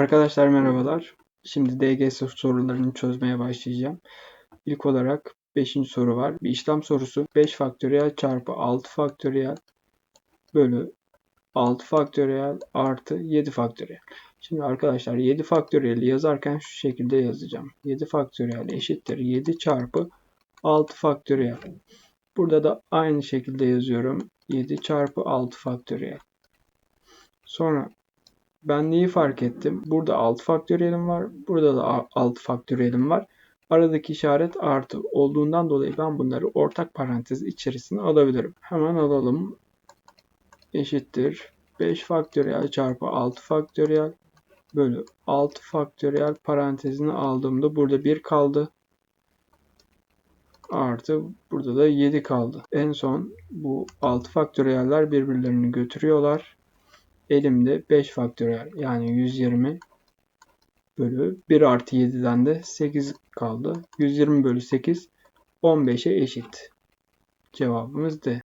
Arkadaşlar merhabalar. Şimdi DGS sorularını çözmeye başlayacağım. İlk olarak 5. soru var. Bir işlem sorusu 5 faktöriyel çarpı 6 faktöriyel bölü 6 faktöriyel artı 7 faktöriyel. Şimdi arkadaşlar 7 faktöriyeli yazarken şu şekilde yazacağım. 7 faktöriyel eşittir 7 çarpı 6 faktöriyel. Burada da aynı şekilde yazıyorum. 7 çarpı 6 faktöriyel. Sonra ben neyi fark ettim? Burada 6 faktöriyelim var. Burada da 6 faktöriyelim var. Aradaki işaret artı olduğundan dolayı ben bunları ortak parantez içerisine alabilirim. Hemen alalım. Eşittir. 5 faktöriyel çarpı 6 faktöriyel bölü 6 faktöriyel parantezini aldığımda burada 1 kaldı. Artı burada da 7 kaldı. En son bu 6 faktöriyeller birbirlerini götürüyorlar. Elimde 5 faktöriyel yani 120 bölü 1 artı 7'den de 8 kaldı. 120 bölü 8 15'e eşit. Cevabımız D.